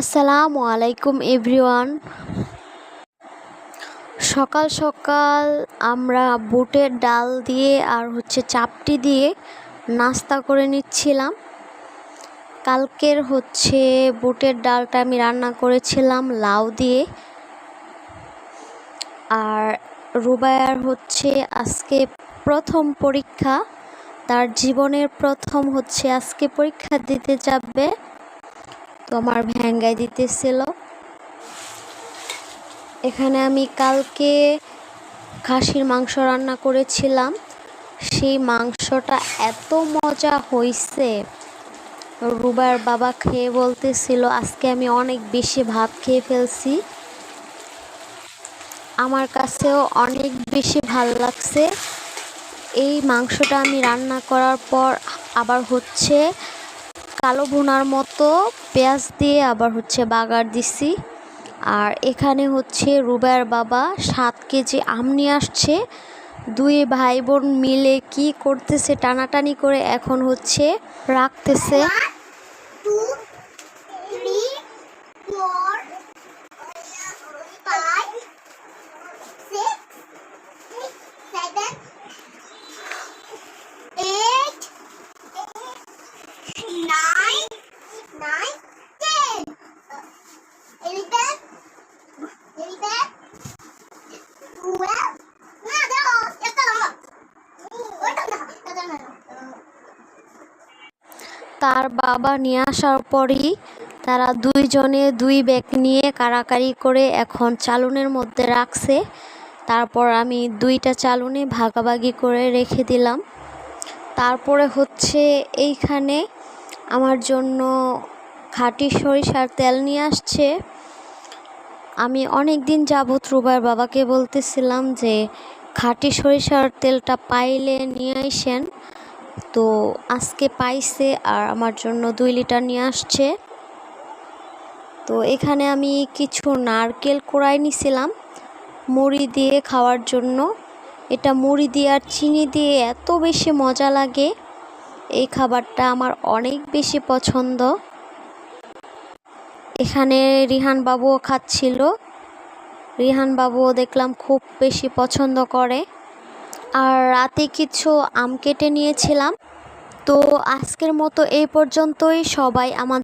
আসসালামু আলাইকুম এভরিওয়ান। সকাল সকাল আমরা বুটের ডাল দিয়ে আর হচ্ছে চাপটি দিয়ে নাস্তা করে নিচ্ছিলাম। কালকের হচ্ছে বুটের ডালটা আমি রান্না করেছিলাম লাউ দিয়ে। আর রুবায়ার হচ্ছে আজকে প্রথম পরীক্ষা। তার জীবনের প্রথম হচ্ছে আজকে পরীক্ষা দিতে যাবে। তো আমার ভ্যাঙ্গাই দিতেছিল। এখানে আমি কালকে খাসির মাংস রান্না করেছিলাম। সেই মাংসটা এত মজা হয়েছে রুবার বাবা খেয়ে বলতেছিল, আজকে আমি অনেক বেশি ভাত খেয়ে ফেলছি। আমার কাছেও অনেক বেশি ভালো লাগছে। এই মাংসটা আমি রান্না করার পর আবার হচ্ছে কালো ভুনার মতো পেঁয়াজ দিয়ে আবার হচ্ছে বাগার দিছি। আর এখানে হচ্ছে রুবায়ের বাবা সাত কেজি আম নিয়ে আসছে। দুই ভাই বোন মিলে কি করতেছে টানাটানি করে এখন হচ্ছে রাখতেছে। তার বাবা নিয়ে আসার পরই তারা দুইজনে দুই ব্যাগ নিয়ে কারাকারি করে এখন চালুনের মধ্যে রাখছে। তারপর আমি দুইটা চালুনে ভাগাভাগি করে রেখে দিলাম। তারপরে হচ্ছে এইখানে আমার জন্য খাঁটি সরিষার তেল নিয়ে আসছে। আমি অনেক দিন যাবৎ রুবার বাবাকে বলতেছিলাম যে, খাঁটি সরিষার তেলটা পাইলে নিয়ে আইসেন। তো আজকে পাইছে আর আমার জন্য দুই লিটার নিয়ে আসছে। তো এখানে আমি কিছু নারকেল কোড়াই নিছিলাম, মুড়ি দিয়ে খাওয়ার জন্য। এটা মুড়ি দিয়ে আর চিনি দিয়ে এত বেশি মজা লাগে। এই খাবারটা আমার অনেক বেশি পছন্দ। এখানে রিহান বাবুও খাচ্ছিল। রিহান বাবুও দেখলাম খুব বেশি পছন্দ করে। আর রাতে কিছু আম কেটে নিয়েছিলাম। তো আজকের মতো এই পর্যন্তই। সবাই আমার